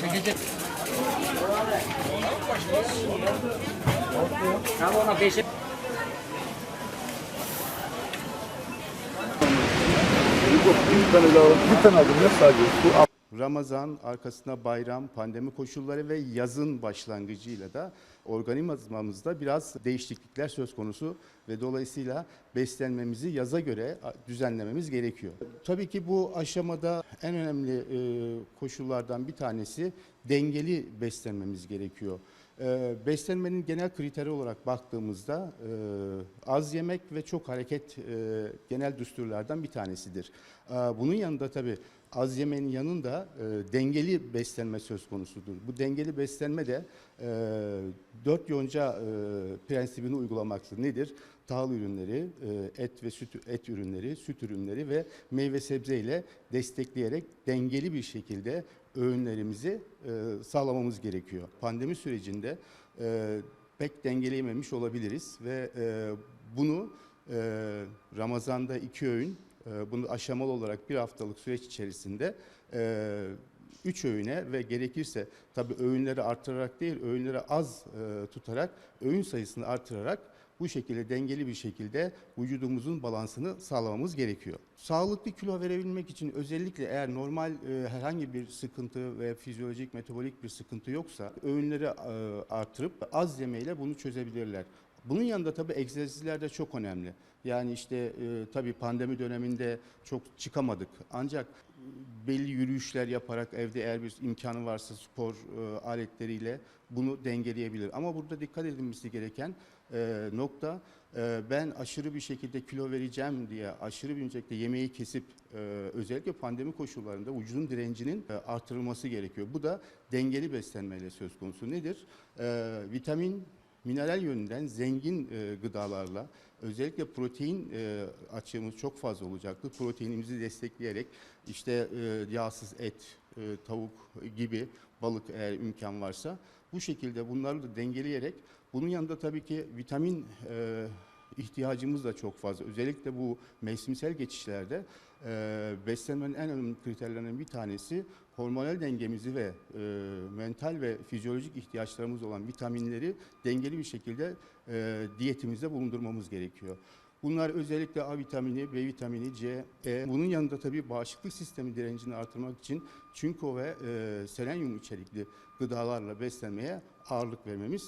Çekecek. Tamam ona beşe. Bir tane daha, bir tane aldım ya sadece. Bu Ramazan, arkasına bayram, pandemi koşulları ve yazın başlangıcıyla da organizmamızda biraz değişiklikler söz konusu ve dolayısıyla beslenmemizi yaza göre düzenlememiz gerekiyor. Tabii ki bu aşamada en önemli koşullardan bir tanesi dengeli beslenmemiz gerekiyor. E, beslenmenin genel kriteri olarak baktığımızda e, az yemek ve çok hareket e, genel düsturlardan bir tanesidir. E, bunun yanında tabii az yemenin yanında e, dengeli beslenme söz konusudur. Bu dengeli beslenme de e, dört yonca e, prensibini uygulamaktır. Nedir? Tahıl ürünleri, e, et ve süt et ürünleri, süt ürünleri ve meyve sebze ile destekleyerek dengeli bir şekilde öğünlerimizi e, sağlamamız gerekiyor. Pandemi sürecinde e, pek dengeleyememiş olabiliriz ve e, bunu e, Ramazan'da iki öğün, e, bunu aşamalı olarak bir haftalık süreç içerisinde e, üç öğüne ve gerekirse tabii öğünleri artırarak değil, öğünleri az e, tutarak, öğün sayısını artırarak bu şekilde dengeli bir şekilde vücudumuzun balansını sağlamamız gerekiyor. Sağlıklı kilo verebilmek için özellikle eğer normal e, herhangi bir sıkıntı ve fizyolojik metabolik bir sıkıntı yoksa öğünleri e, artırıp az yemeyle bunu çözebilirler. Bunun yanında tabii egzersizler de çok önemli. Yani işte e, tabii pandemi döneminde çok çıkamadık. Ancak belli yürüyüşler yaparak evde eğer bir imkanı varsa spor e, aletleriyle bunu dengeleyebilir. Ama burada dikkat edilmesi gereken e, nokta e, ben aşırı bir şekilde kilo vereceğim diye aşırı bir şekilde yemeği kesip e, özellikle pandemi koşullarında vücudun direncinin e, artırılması gerekiyor. Bu da dengeli beslenmeyle söz konusu. Nedir? E, vitamin mineral yönünden zengin e, gıdalarla özellikle protein e, açığımız çok fazla olacaktır. Proteinimizi destekleyerek işte e, yağsız et, e, tavuk gibi balık eğer imkan varsa bu şekilde bunları da dengeleyerek bunun yanında tabii ki vitamin e, ihtiyacımız da çok fazla. Özellikle bu mevsimsel geçişlerde e, beslenmenin en önemli kriterlerinden bir tanesi hormonal dengemizi ve e, mental ve fizyolojik ihtiyaçlarımız olan vitaminleri dengeli bir şekilde e, diyetimizde bulundurmamız gerekiyor. Bunlar özellikle A vitamini, B vitamini, C, E. Bunun yanında tabii bağışıklık sistemi direncini artırmak için çinko ve e, selenyum içerikli gıdalarla beslenmeye ağırlık vermemiz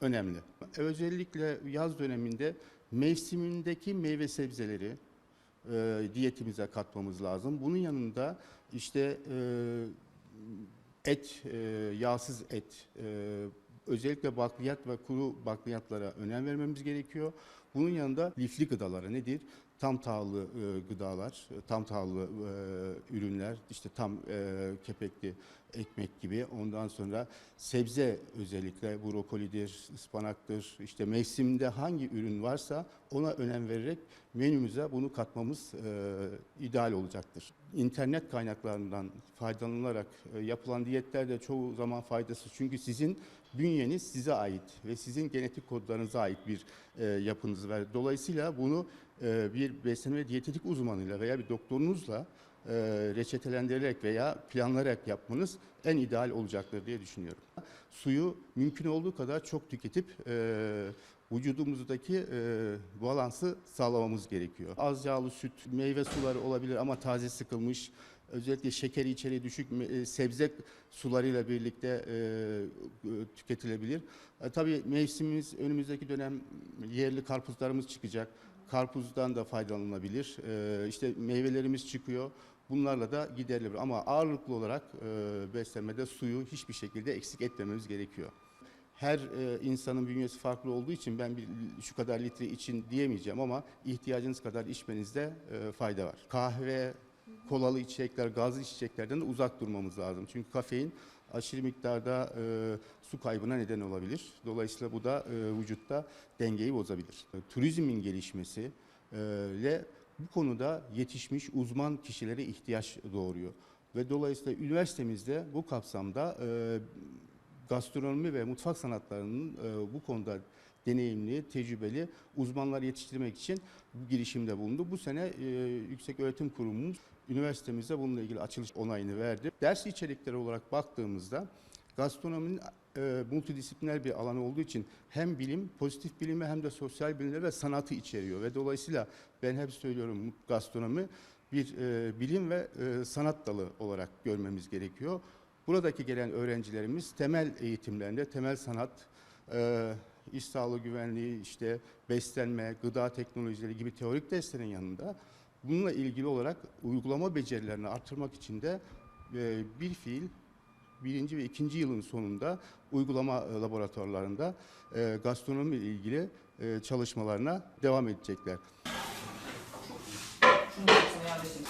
önemli. Özellikle yaz döneminde mevsimindeki meyve sebzeleri e, diyetimize katmamız lazım. Bunun yanında işte e, et, e, yağsız et, e, özellikle bakliyat ve kuru bakliyatlara önem vermemiz gerekiyor. Bunun yanında lifli gıdalara nedir? Tam tahıllı e, gıdalar, e, tam tahıllı e, ürünler, işte tam kepekli ekmek gibi. Ondan sonra sebze özellikle brokolidir, ıspanaktır. İşte mevsimde hangi ürün varsa ona önem vererek menümüze bunu katmamız ideal olacaktır. İnternet kaynaklarından faydalanılarak yapılan diyetlerde çoğu zaman faydası. Çünkü sizin bünyeniz size ait ve sizin genetik kodlarınıza ait bir e, yapınız var. Dolayısıyla bunu e, bir beslenme diyetetik uzmanıyla veya bir doktorunuzla e, reçetelendirerek veya planlayarak yapmanız en ideal olacaktır diye düşünüyorum. Suyu mümkün olduğu kadar çok tüketip e, vücudumuzdaki e, balansı sağlamamız gerekiyor. Az yağlı süt, meyve suları olabilir ama taze sıkılmış, özellikle şekeri içeriği düşük e, sebze sularıyla birlikte e, e, tüketilebilir. Tabii mevsimimiz önümüzdeki dönem yerli karpuzlarımız çıkacak. Karpuzdan da faydalanılabilir. İşte meyvelerimiz çıkıyor. Bunlarla da giderilebilir. Ama ağırlıklı olarak beslenmede suyu hiçbir şekilde eksik etmememiz gerekiyor. Her e, insanın bünyesi farklı olduğu için ben bir, şu kadar litre için diyemeyeceğim ama ihtiyacınız kadar içmenizde e, fayda var. Kahve, kolalı içecekler, gazlı içeceklerden de uzak durmamız lazım. Çünkü kafein aşırı miktarda e, su kaybına neden olabilir. Dolayısıyla bu da e, vücutta dengeyi bozabilir. E, turizmin gelişmesi e, ile bu konuda yetişmiş uzman kişilere ihtiyaç doğuruyor. Ve dolayısıyla üniversitemizde bu kapsamda e, gastronomi ve mutfak sanatlarının e, bu konuda deneyimli, tecrübeli uzmanlar yetiştirmek için bu girişimde bulundu. Bu sene e, Yüksek Öğretim Kurumumuz üniversitemizde bununla ilgili açılış onayını verdi. Ders içerikleri olarak baktığımızda gastronominin e, multidisipliner bir alan olduğu için hem bilim, pozitif bilimi hem de sosyal bilimleri ve sanatı içeriyor ve dolayısıyla ben hep söylüyorum gastronomi bir e, bilim ve e, sanat dalı olarak görmemiz gerekiyor. Buradaki gelen öğrencilerimiz temel eğitimlerinde temel sanat, e, iş sağlığı güvenliği, işte beslenme, gıda teknolojileri gibi teorik derslerin yanında bununla ilgili olarak uygulama becerilerini artırmak için de e, bir fiil birinci ve ikinci yılın sonunda uygulama e, laboratuvarlarında e, gastronomi ile ilgili e, çalışmalarına devam edecekler.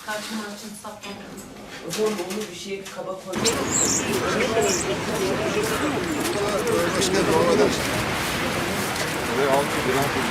Karşıma açın saplama. O zaman onu bir şey kaba koyalım. Başka bir